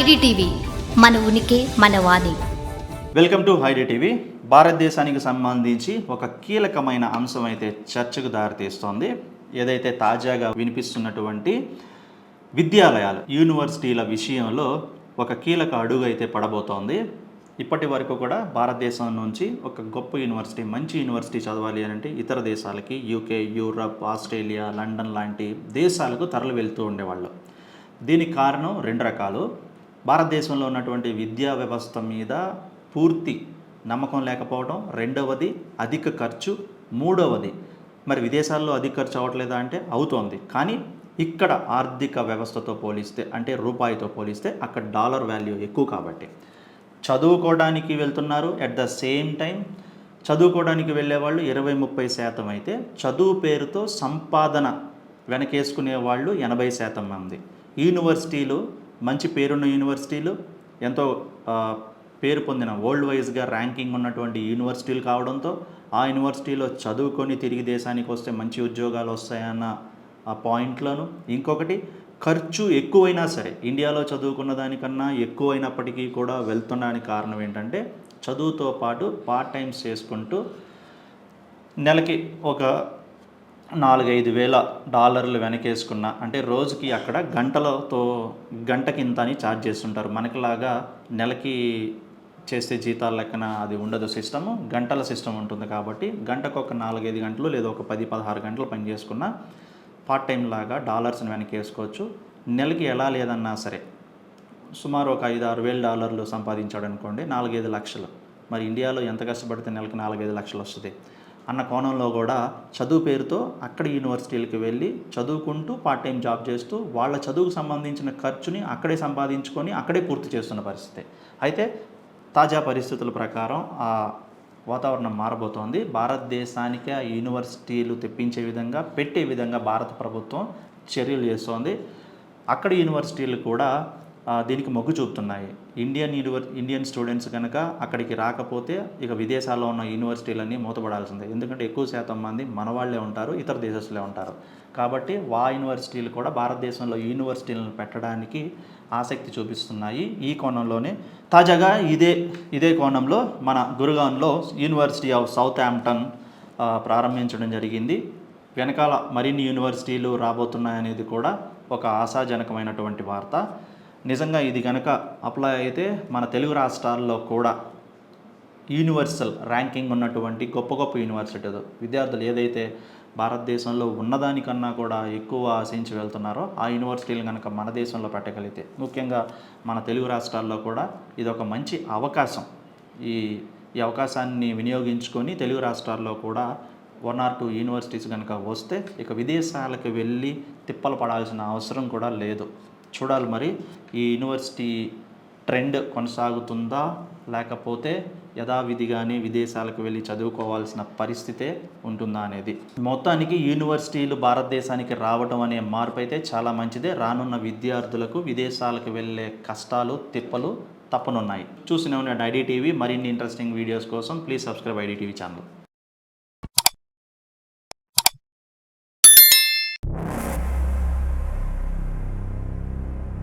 IDTV మన ఉనికి మన వాణి. Welcome to ID TV. భారతదేశానికి సంబంధించి ఒక కీలకమైన అంశం అయితే చర్చకు దారితీస్తోంది. ఏదైతే తాజాగా వినిపిస్తున్నటువంటి విద్యాలయాలు యూనివర్సిటీల విషయంలో ఒక కీలక అడుగు అయితే పడబోతోంది. ఇప్పటి వరకు కూడా భారతదేశం నుంచి ఒక గొప్ప యూనివర్సిటీ మంచి యూనివర్సిటీ చదవాలి అని అంటే ఇతర దేశాలకి యూకే యూరప్ ఆస్ట్రేలియా లండన్ లాంటి దేశాలకు తరలి వెళ్తూ ఉండేవాళ్ళు. దీనికి కారణం రెండు రకాలు. భారతదేశంలో ఉన్నటువంటి విద్యా వ్యవస్థ మీద పూర్తి నమ్మకం లేకపోవడం రెండవది అధిక ఖర్చు మూడవది మరి విదేశాల్లో అధిక ఖర్చు అవ్వట్లేదా అంటే అవుతోంది. కానీ ఇక్కడ ఆర్థిక వ్యవస్థతో పోలిస్తే అంటే రూపాయితో పోలిస్తే అక్కడ డాలర్ వాల్యూ ఎక్కువ కాబట్టి. చదువుకోవడానికి వెళ్తున్నారు అట్ ద సేమ్ టైం చదువుకోవడానికి వెళ్ళే వాళ్ళు ఇరవై ముప్పై శాతం అయితే చదువు పేరుతో సంపాదన వెనకేసుకునే వాళ్ళు ఎనభై శాతం మంది. యూనివర్సిటీలు మంచి పేరున్న యూనివర్సిటీలు ఎంతో పేరు పొందిన వరల్డ్ వైజ్గా ర్యాంకింగ్ ఉన్నటువంటి యూనివర్సిటీలు కావడంతో ఆ యూనివర్సిటీలో చదువుకొని తిరిగి దేశానికి వస్తే మంచి ఉద్యోగాలు వస్తాయన్న ఆ పాయింట్లను. ఇంకొకటి ఖర్చు ఎక్కువైనా సరే ఇండియాలో చదువుకున్న దానికన్నా ఎక్కువైనప్పటికీ కూడా వెళ్తుండడానికి కారణం ఏంటంటే చదువుతో పాటు పార్ట్ టైమ్స్ చేసుకుంటూ నెలకి ఒక నాలుగైదు వేల డాలర్లు వెనకేసుకున్న అంటే రోజుకి అక్కడ గంటలతో గంటకి ఇంత అని ఛార్జ్ చేస్తుంటారు. మనకిలాగా నెలకి చేస్తే జీతాల లెక్కన అది ఉండదు సిస్టము. గంటల సిస్టమ్ ఉంటుంది కాబట్టి గంటకు ఒక నాలుగైదు గంటలు లేదా ఒక పది పదహారు గంటలు పని చేసుకున్న పార్ట్ టైం లాగా డాలర్స్ని వెనకేసుకోవచ్చు. నెలకి ఎలా లేదన్నా సరే సుమారు ఒక ఐదు ఆరు వేల డాలర్లు సంపాదించాడు అనుకోండి నాలుగైదు లక్షలు. మరి ఇండియాలో ఎంత కష్టపడితే నెలకి నాలుగైదు లక్షలు వస్తుంది? అన్న కోణంలో కూడా చదువు పేరుతో అక్కడ యూనివర్సిటీలకు వెళ్ళి చదువుకుంటూ పార్ట్ టైం జాబ్ చేస్తూ వాళ్ళ చదువుకు సంబంధించిన ఖర్చుని అక్కడే సంపాదించుకొని అక్కడే పూర్తి చేస్తున్న పరిస్థితి. అయితే తాజా పరిస్థితుల ప్రకారం ఆ వాతావరణం మారబోతోంది. భారతదేశానికి ఆ యూనివర్సిటీలు తెప్పించే విధంగా పెట్టే విధంగా భారత ప్రభుత్వం చర్యలు చేస్తోంది. అక్కడ యూనివర్సిటీలు కూడా దీనికి మొగ్గు చూపుతున్నాయి. ఇండియన్ యూనివర్ ఇండియన్ స్టూడెంట్స్ కనుక అక్కడికి రాకపోతే ఇక విదేశాల్లో ఉన్న యూనివర్సిటీలన్నీ మూతపడాల్సిందే. ఎందుకంటే ఎక్కువ శాతం మంది మన వాళ్ళే ఉంటారు ఇతర దేశస్తులే ఉంటారు. కాబట్టి వా యూనివర్సిటీలు కూడా భారతదేశంలో యూనివర్సిటీలను పెట్టడానికి ఆసక్తి చూపిస్తున్నాయి. ఈ కోణంలోనే తాజాగా ఇదే ఇదే కోణంలో మన గురుగాన్లో యూనివర్సిటీ ఆఫ్ సౌత్ హాంప్టన్ ప్రారంభించడం జరిగింది. వెనకాల మరిన్ని యూనివర్సిటీలు రాబోతున్నాయనేది కూడా ఒక ఆశాజనకమైనటువంటి వార్త. నిజంగా ఇది కనుక అప్లై అయితే మన తెలుగు రాష్ట్రాల్లో కూడా యూనివర్సల్ ర్యాంకింగ్ ఉన్నటువంటి గొప్ప గొప్ప యూనివర్సిటీలు విద్యార్థులు ఏదైతే భారతదేశంలో ఉన్నదానికన్నా కూడా ఎక్కువ ఆశించి వెళ్తున్నారో ఆ యూనివర్సిటీలు కనుక మన దేశంలో పెట్టగలిగితే ముఖ్యంగా మన తెలుగు రాష్ట్రాల్లో కూడా ఇది ఒక మంచి అవకాశం. ఈ ఈ అవకాశాన్ని వినియోగించుకొని తెలుగు రాష్ట్రాల్లో కూడా వన్ ఆర్ టూ యూనివర్సిటీస్ కనుక వస్తే ఇక విదేశాలకు వెళ్ళి తిప్పలు పడాల్సిన అవసరం కూడా లేదు. చూడాలి మరి. ఈ యూనివర్సిటీ ట్రెండ్ కొనసాగుతుందా? లేకపోతే యథావిధిగానే విదేశాలకు వెళ్ళి చదువుకోవాల్సిన పరిస్థితే ఉంటుందా అనేది. మొత్తానికి యూనివర్సిటీలు భారతదేశానికి రావడం అనే మార్పు అయితే చాలా మంచిదే. రానున్న విద్యార్థులకు విదేశాలకు వెళ్ళే కష్టాలు తిప్పలు తప్పనున్నాయి. చూసిన ఐడి టీవీ. మరిన్ని ఇంట్రెస్టింగ్ వీడియోస్ కోసం please subscribe ID TV channel.